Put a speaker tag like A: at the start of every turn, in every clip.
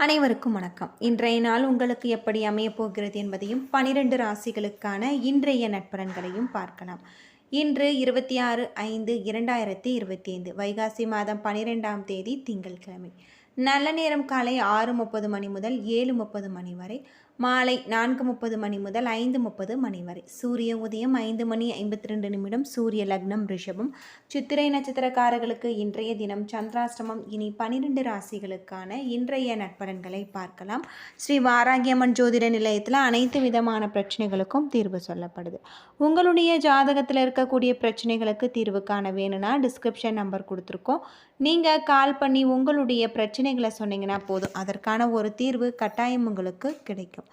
A: அனைவருக்கும் வணக்கம். இன்றைய நாள் உங்களுக்கு எப்படி அமையப் போகிறது என்பதையும் பனிரெண்டு ராசிகளுக்கான இன்றைய நட்பலன்களையும் பார்க்கலாம். இன்று இருபத்தி ஆறு ஐந்து இரண்டாயிரத்தி இருபத்தி ஐந்து வைகாசி மாதம் பனிரெண்டாம் தேதி திங்கட்கிழமை நல்ல நேரம் காலை ஆறு முப்பது மணி முதல் ஏழு முப்பது மணி வரை மாலை நான்கு முப்பது மணி முதல் ஐந்து முப்பது மணி வரை. சூரிய உதயம் ஐந்து மணி ஐம்பத்தி ரெண்டு நிமிடம் சூரிய லக்னம் ரிஷபம். சித்திரை நட்சத்திரக்காரர்களுக்கு இன்றைய தினம் சந்திராஷ்டமம். இனி பனிரெண்டு ராசிகளுக்கான இன்றைய நட்பலன்களை பார்க்கலாம். ஸ்ரீ வாராகியம்மன் ஜோதிட நிலையத்தில் அனைத்து விதமான பிரச்சனைகளுக்கும் தீர்வு சொல்லப்படுது. உங்களுடைய ஜாதகத்தில் இருக்கக்கூடிய பிரச்சனைகளுக்கு தீர்வு காண வேணும்னா டிஸ்கிரிப்ஷன் நம்பர் கொடுத்துருக்கோம். நீங்கள் கால் பண்ணி உங்களுடைய பிரச்சனைகளை சொன்னீங்கன்னா போதும். அதற்கான ஒரு தீர்வு கட்டாயம் உங்களுக்கு கிடைக்கும்.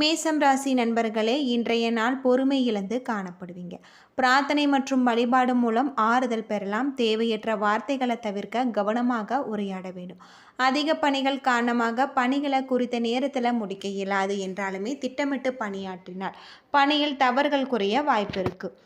A: மேசம் ராசி நண்பர்களே இன்றைய நாள் பொறுமை இழந்து காணப்படுவீங்க. பிரார்த்தனை மற்றும் வழிபாடு மூலம் ஆறுதல் பெறலாம். தேவையற்ற வார்த்தைகளை தவிர்க்க கவனமாக உரையாட வேண்டும். அதிக பணிகள் காரணமாக பணிகளை குறித்த நேரத்தில் முடிக்க இயலாது என்றாலுமே திட்டமிட்டு பணியாற்றினால் பணியில் தவறுகள் குறைய வாய்ப்பு இருக்குது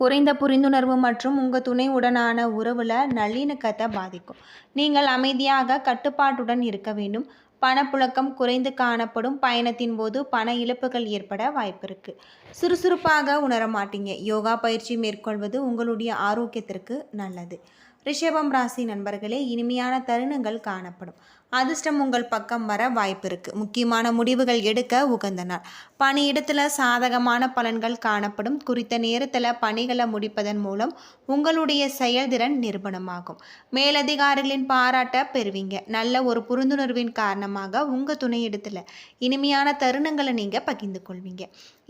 A: குறைந்த புரிந்துணர்வு மற்றும் உங்கள் துணையுடனான உறவில் நல்லிணக்கத்தை பாதிக்கும். நீங்கள் அமைதியாக கட்டுப்பாட்டுடன் இருக்க வேண்டும். பணப்புழக்கம் குறைந்து காணப்படும் பயணத்தின் போது பண இழப்புகள் ஏற்பட வாய்ப்பு இருக்குது சுறுசுறுப்பாக உணர மாட்டீங்க. யோகா பயிற்சி மேற்கொள்வது உங்களுடைய ஆரோக்கியத்திற்கு நல்லது. ரிஷபம் ராசி நண்பர்களே இனிமையான தருணங்கள் காணப்படும். அதிர்ஷ்டம் உங்கள் பக்கம் வர வாய்ப்பு இருக்குது முக்கியமான முடிவுகள் எடுக்க உகந்த நாள் பணியிடத்தில் சாதகமான பலன்கள் காணப்படும். குறித்த நேரத்தில் பணிகளை முடிப்பதன் மூலம் உங்களுடைய செயல்திறன் நிரூபணமாகும் மேலதிகாரிகளின் பாராட்ட பெறுவீங்க. நல்ல ஒரு புரிந்துணர்வின் காரணமாக உங்கள் துணையிடத்தில் இனிமையான தருணங்களை நீங்கள் பகிர்ந்து கொள்வீங்க.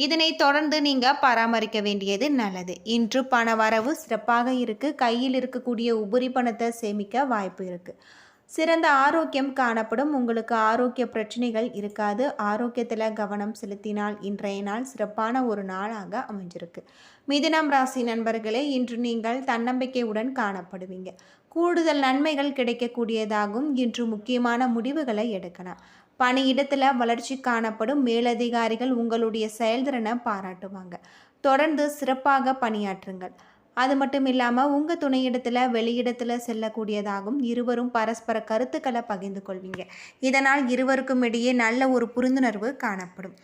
A: இதனை தொடர்ந்து நீங்கள் பராமரிக்க வேண்டியது நல்லது. இன்று பண வரவு சிறப்பாக இருக்குது கையில் இருக்கக்கூடிய உபரி பணத்தை சேமிக்க வாய்ப்பு இருக்குது சிறந்த ஆரோக்கியம் காணப்படும். உங்களுக்கு ஆரோக்கிய பிரச்சனைகள் இருக்காது. ஆரோக்கியத்தில் கவனம் செலுத்தினால் இன்றைய நாள் சிறப்பான ஒரு நாளாக அமைஞ்சிருக்கு. மிதினம் ராசி நண்பர்களே இன்று நீங்கள் தன்னம்பிக்கையுடன் காணப்படுவீங்க. கூடுதல் நன்மைகள் கிடைக்கக்கூடியதாகும். இன்று முக்கியமான முடிவுகளை எடுக்கலாம். பணியிடத்தில் வளர்ச்சி காணப்படும். மேலதிகாரிகள் உங்களுடைய செயல்திறனை பாராட்டுவாங்க. தொடர்ந்து சிறப்பாக பணியாற்றுங்கள். அது மட்டும் இல்லாமல் உங்கள் துணையிடத்தில் வெளியிடத்தில் செல்லக்கூடியதாகவும் இருவரும் பரஸ்பர கருத்துக்களை பகிர்ந்து கொள்வீங்க. இதனால் இருவருக்கும் இடையே நல்ல ஒரு புரிந்துணர்வு காணப்படும்.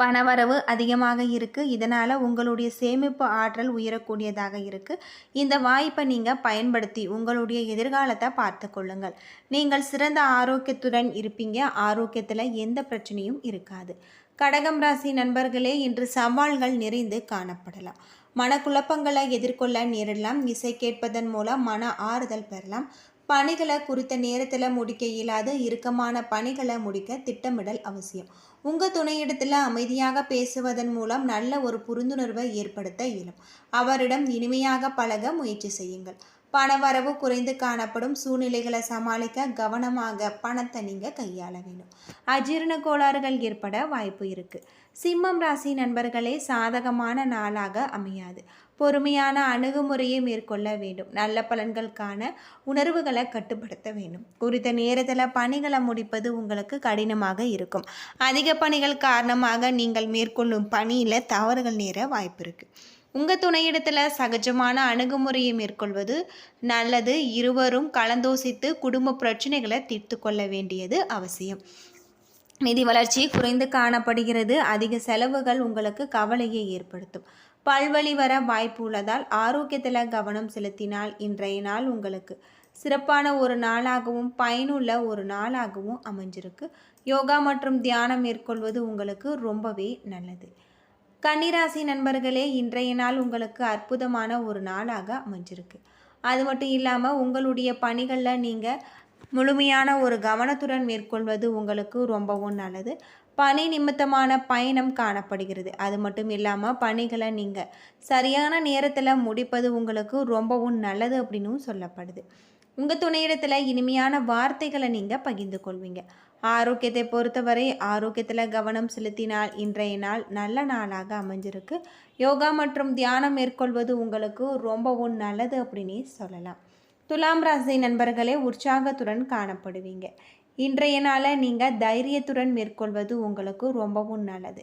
A: பணவரவு அதிகமாக இருக்குது இதனால் உங்களுடைய சேமிப்பு ஆற்றல் உயரக்கூடியதாக இருக்குது இந்த வாய்ப்பை நீங்கள் பயன்படுத்தி உங்களுடைய எதிர்காலத்தை பார்த்து கொள்ளுங்கள். நீங்கள் சிறந்த ஆரோக்கியத்துடன் இருப்பீங்க. ஆரோக்கியத்தில் எந்த பிரச்சனையும் இருக்காது. கடகம் ராசி நண்பர்களே இன்று சவால்கள் நிறைந்து காணப்படலாம். மனக்குழப்பங்களை எதிர்கொள்ள நேரிடலாம். இசை கேட்பதன் மூலம் மன ஆறுதல் பெறலாம். பணிகளை குறித்த நேரத்தில் முடிக்க இயலாது. இறுக்கமான பணிகளை முடிக்க திட்டமிடல் அவசியம். உங்கள் துணையிடத்தில் அமைதியாக பேசுவதன் மூலம் நல்ல ஒரு புரிந்துணர்வை ஏற்படுத்த இயலும். அவரிடம் இனிமையாக பழக முயற்சி செய்யுங்கள். பணவரவு குறைந்து காணப்படும். சூழ்நிலைகளை சமாளிக்க கவனமாக பணத்தை நீங்கள் கையாள வேண்டும். அஜீரண கோளாறுகள் ஏற்பட வாய்ப்பு இருக்குது சிம்மம் ராசி நண்பர்களே சாதகமான நாளாக அமையாது. பொறுமையான அணுகுமுறையை மேற்கொள்ள வேண்டும். நல்ல பலன்களுக்கான உணர்வுகளை கட்டுப்படுத்த வேண்டும். குறித்த நேரத்தில் பணிகளை முடிப்பது உங்களுக்கு கடினமாக இருக்கும். அதிக பணிகள் காரணமாக நீங்கள் மேற்கொள்ளும் பணியில் தவறுகள் நேர வாய்ப்பு இருக்குது உங்கள் துணையிடத்தில் சகஜமான அணுகுமுறையை மேற்கொள்வது நல்லது. இருவரும் கலந்தோசித்து குடும்ப பிரச்சனைகளை தீர்த்து கொள்ள வேண்டியது அவசியம். நிதி வளர்ச்சி குறைந்து காணப்படுகிறது. அதிக செலவுகள் உங்களுக்கு கவலையை ஏற்படுத்தும். பல்வழி வர வாய்ப்பு உள்ளதால் ஆரோக்கியத்தில் கவனம் செலுத்தினால் இன்றைய நாள் உங்களுக்கு சிறப்பான ஒரு நாளாகவும் பயனுள்ள ஒரு நாளாகவும் அமைஞ்சிருக்கு. யோகா மற்றும் தியானம் மேற்கொள்வது உங்களுக்கு ரொம்பவே நல்லது. கன்னிராசி நண்பர்களே இன்றைய நாள் உங்களுக்கு அற்புதமான ஒரு நாளாக அமைஞ்சிருக்கு. அது மட்டும் இல்லாமல் உங்களுடைய பணிகளில் நீங்கள் முழுமையான ஒரு கவனத்துடன் மேற்கொள்வது உங்களுக்கு ரொம்பவும் நல்லது. பணி நிமித்தமான பயணம் காணப்படுகிறது. அது மட்டும் இல்லாமல் பணிகளை நீங்கள் சரியான நேரத்தில் முடிப்பது உங்களுக்கு ரொம்பவும் நல்லது அப்படின்னும் சொல்லப்படுது. உங்கள் துணையிடத்தில் இனிமையான வார்த்தைகளை நீங்கள் பகிர்ந்து கொள்வீங்க. ஆரோக்கியத்தை பொறுத்தவரை ஆரோக்கியத்தில் கவனம் செலுத்தினால் இன்றைய நாள் நல்ல நாளாக அமைஞ்சிருக்கு. யோகா மற்றும் தியானம் மேற்கொள்வது உங்களுக்கு ரொம்பவும் நல்லது அப்படின்னே சொல்லலாம். துலாம் ராசி நண்பர்களே உற்சாகத்துடன் காணப்படுவீங்க. இன்றைய நாளை நீங்கள் தைரியத்துடன் மேற்கொள்வது உங்களுக்கு ரொம்பவும் நல்லது.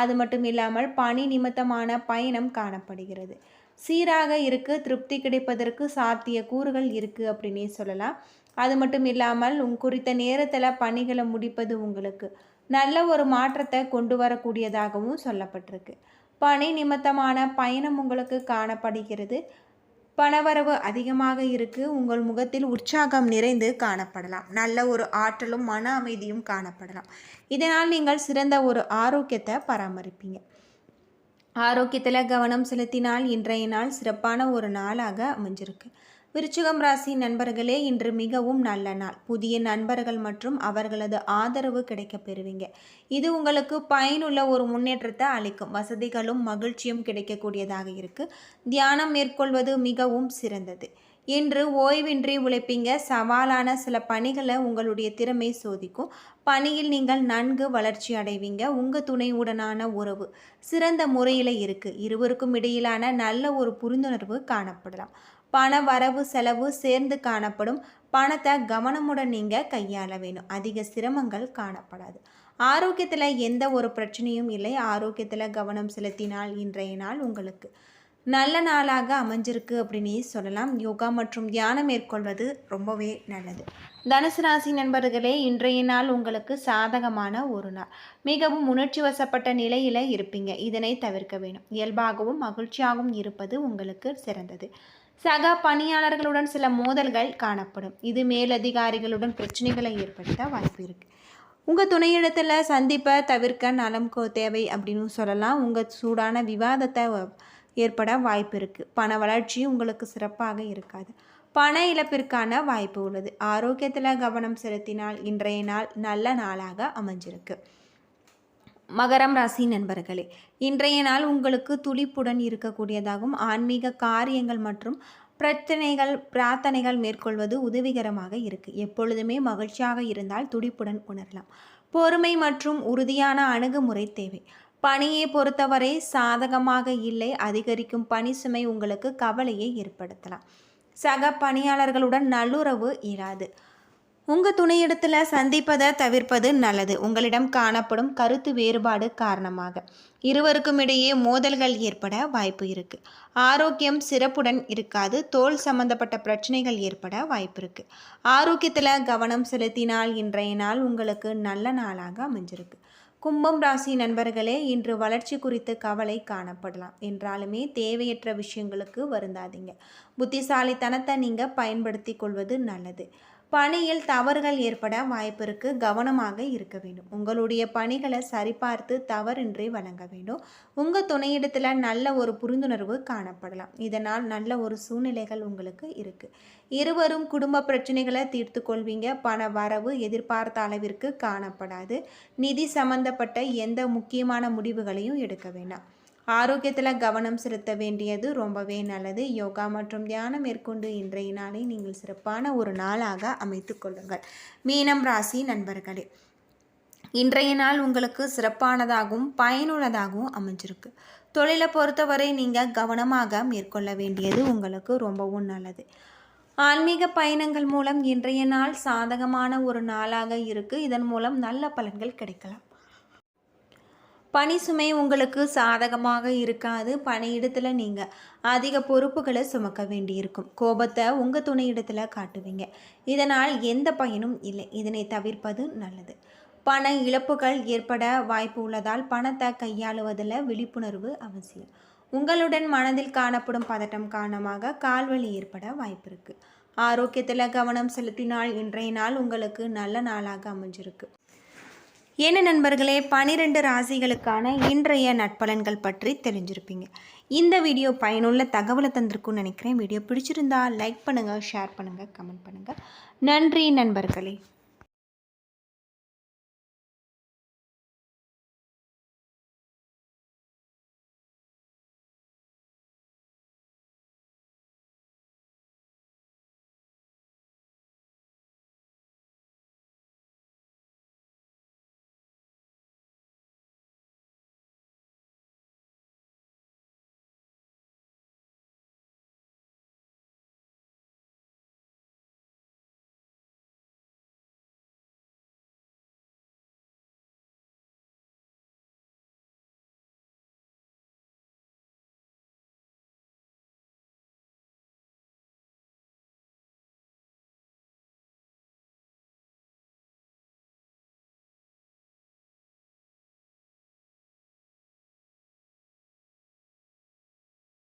A: அது மட்டும் இல்லாமல் பணி நிமித்தமான பயணம் காணப்படுகிறது. சீராக இருக்கு திருப்தி கிடைப்பதற்கு சாத்திய கூறுகள் இருக்குது அப்படின்னே சொல்லலாம். அது மட்டும் இல்லாமல் உங் குறித்த நேரத்தில் பணிகளை முடிப்பது உங்களுக்கு நல்ல ஒரு மாற்றத்தை கொண்டு வரக்கூடியதாகவும் சொல்லப்பட்டிருக்கு. பணி நிமித்தமான பயணம் உங்களுக்கு காணப்படுகிறது. பணவரவு அதிகமாக இருக்கு. உங்கள் முகத்தில் உற்சாகம் நிறைந்து காணப்படலாம். நல்ல ஒரு ஆற்றலும் மன அமைதியும் காணப்படலாம். இதனால் நீங்கள் சிறந்த ஒரு ஆரோக்கியத்தை பராமரிப்பீங்க. ஆரோக்கியத்தில் கவனம் செலுத்தினால் இன்றைய நாள் சிறப்பான ஒரு நாளாக அமைஞ்சிருக்கு. விருச்சிகம் ராசி நண்பர்களே இன்று மிகவும் நல்ல நாள். புதிய நண்பர்கள் மற்றும் அவர்களது ஆதரவு கிடைக்க பெறுவீங்க. இது உங்களுக்கு பயனுள்ள ஒரு முன்னேற்றத்தை அளிக்கும். வசதிகளும் மகிழ்ச்சியும் கிடைக்கக்கூடியதாக இருக்கு. தியானம் மேற்கொள்வது மிகவும் சிறந்தது. இன்று ஓய்வின்றி உழைப்பீங்க. சவாலான சில பணிகளை உங்களுடைய திறமை சோதிக்கும். பணியில் நீங்கள் நன்கு வளர்ச்சி அடைவீங்க. உங்கள் துணையுடனான உறவு சிறந்த முறையில் இருக்குது இருவருக்கும் இடையிலான நல்ல ஒரு புரிந்துணர்வு காணப்படலாம். பண வரவு செலவு சேர்ந்து காணப்படும். பணத்தை கவனமுடன் நீங்கள் கையாள வேணும் அதிக சிரமங்கள் காணப்படாது. ஆரோக்கியத்தில் எந்த ஒரு பிரச்சனையும் இல்லை. ஆரோக்கியத்தில் கவனம் செலுத்தினால் இன்றைய நாள் உங்களுக்கு நல்ல நாளாக அமைஞ்சிருக்கு அப்படின்னு சொல்லலாம். யோகா மற்றும் தியானம் மேற்கொள்வது ரொம்பவே நல்லது. தனுசு ராசி நண்பர்களே இன்றைய நாள் உங்களுக்கு சாதகமான ஒரு நாள். மிகவும் உணர்ச்சி வசப்பட்ட நிலையில் இருப்பீங்க. இதனை தவிர்க்க வேணும் இயல்பாகவும் மகிழ்ச்சியாகவும் இருப்பது உங்களுக்கு சிறந்தது. சக பணியாளர்களுடன் சில மோதல்கள் காணப்படும். இது மேலதிகாரிகளுடன் பிரச்சனைகளை ஏற்படுத்த வாய்ப்பு இருக்குது உங்கள் துணையிடத்தில் சந்திப்பை தவிர்க்க நலம் தேவை அப்படின்னு சொல்லலாம். உங்கள் சூடான விவாதத்தை ஏற்பட வாய்ப்பு இருக்குது பண வளர்ச்சி உங்களுக்கு சிறப்பாக இருக்காது. பண இழப்பிற்கான வாய்ப்பு உள்ளது. ஆரோக்கியத்தில் கவனம் செலுத்தினால் இன்றைய நாள் நல்ல நாளாக அமைஞ்சிருக்கு. மகரம் ராசி நண்பர்களே இன்றைய நாள் உங்களுக்கு துளிப்புடன் இருக்கக்கூடியதாகும். ஆன்மீக காரியங்கள் மற்றும் பிரச்சனைகள் பிரார்த்தனைகள் மேற்கொள்வது உதவிகரமாக இருக்கு. எப்பொழுதுமே மகிழ்ச்சியாக இருந்தால் துடிப்புடன் உணரலாம். பொறுமை மற்றும் உறுதியான அணுகுமுறை தேவை. பணியை பொறுத்தவரை சாதகமாக இல்லை. அதிகரிக்கும் பணி சுமை உங்களுக்கு கவலையை ஏற்படுத்தலாம். சக பணியாளர்களுடன் நல்லுறவு இராது. உங்கள் துணையிடத்தில் சந்திப்பதை தவிர்ப்பது நல்லது. உங்களிடம் காணப்படும் கருத்து வேறுபாடு காரணமாக. இருவருக்கும் இடையே மோதல்கள் ஏற்பட வாய்ப்பு இருக்குது ஆரோக்கியம் சிறப்புடன் இருக்காது. தோல் சம்பந்தப்பட்ட பிரச்சனைகள் ஏற்பட வாய்ப்பு இருக்குது ஆரோக்கியத்தில் கவனம் செலுத்தினால் இன்றைய நாள் உங்களுக்கு நல்ல நாளாக அமைஞ்சிருக்கு. கும்பம் ராசி நண்பர்களே இன்று வளர்ச்சி குறித்து கவலை காணப்படலாம். என்றாலுமே தேவையற்ற விஷயங்களுக்கு வருந்தாதீங்க. புத்திசாலித்தனத்தை நீங்கள் பயன்படுத்தி கொள்வது நல்லது. பணியில் தவறுகள் ஏற்பட வாய்ப்பிற்கு கவனமாக இருக்க வேண்டும். உங்களுடைய பணிகளை சரிபார்த்து தவறின்றி வழங்க வேண்டும். உங்கள் துணையிடத்தில் நல்ல ஒரு புரிந்துணர்வு காணப்படலாம். இதனால் நல்ல ஒரு சூழ்நிலைகள் உங்களுக்கு இருக்குது இருவரும் குடும்ப பிரச்சனைகளை தீர்த்து கொள்வீங்க. பண வரவு எதிர்பார்த்த அளவிற்கு காணப்படாது. நிதி சம்பந்தப்பட்ட எந்த முக்கியமான முடிவுகளையும் எடுக்க வேண்டாம். ஆரோக்கியத்தில் கவனம் செலுத்த வேண்டியது ரொம்பவே நல்லது. யோகா மற்றும் தியானம் மேற்கொண்டு இன்றைய நாளை நீங்கள் சிறப்பான ஒரு நாளாக அமைத்து கொள்ளுங்கள். மீனம் ராசி நண்பர்களே இன்றைய நாள் உங்களுக்கு சிறப்பானதாகவும் பயனுள்ளதாகவும் அமைஞ்சிருக்கு. தொழிலை பொறுத்தவரை நீங்கள் கவனமாக மேற்கொள்ள வேண்டியது உங்களுக்கு ரொம்பவும் நல்லது. ஆன்மீக பயணங்கள் மூலம் இன்றைய நாள் சாதகமான ஒரு நாளாக இருக்குது இதன் மூலம் நல்ல பலன்கள் கிடைக்கலாம். பணி சுமை உங்களுக்கு சாதகமாக இருக்காது. பணியிடத்தில் நீங்கள் அதிக பொறுப்புகளை சுமக்க வேண்டியிருக்கும். கோபத்தை உங்கள் துணையிடத்தில் காட்டுவீங்க. இதனால் எந்த பயனும் இல்லை. இதனை தவிர்ப்பது நல்லது. பண இழப்புகள் ஏற்பட வாய்ப்பு உள்ளதால் பணத்தை கையாளுவதில் விழிப்புணர்வு அவசியம். உங்களுடன் மனதில் காணப்படும் பதட்டம் காரணமாக கால்வழி ஏற்பட வாய்ப்பு இருக்குது ஆரோக்கியத்தில் கவனம் செலுத்தினால் இன்றைய நாள் உங்களுக்கு நல்ல நாளாக அமைஞ்சிருக்கு. என்ன நண்பர்களே? பனிரெண்டு ராசிகளுக்கான இன்றைய நட்பலன்கள் பற்றி தெரிஞ்சிருப்பீங்க. இந்த வீடியோ பயனுள்ள தகவலை தந்திருக்கும்னு நினைக்கிறேன். வீடியோ பிடிச்சிருந்தா லைக் பண்ணுங்கள் ஷேர் பண்ணுங்கள் கமெண்ட் பண்ணுங்கள் நன்றி நண்பர்களே.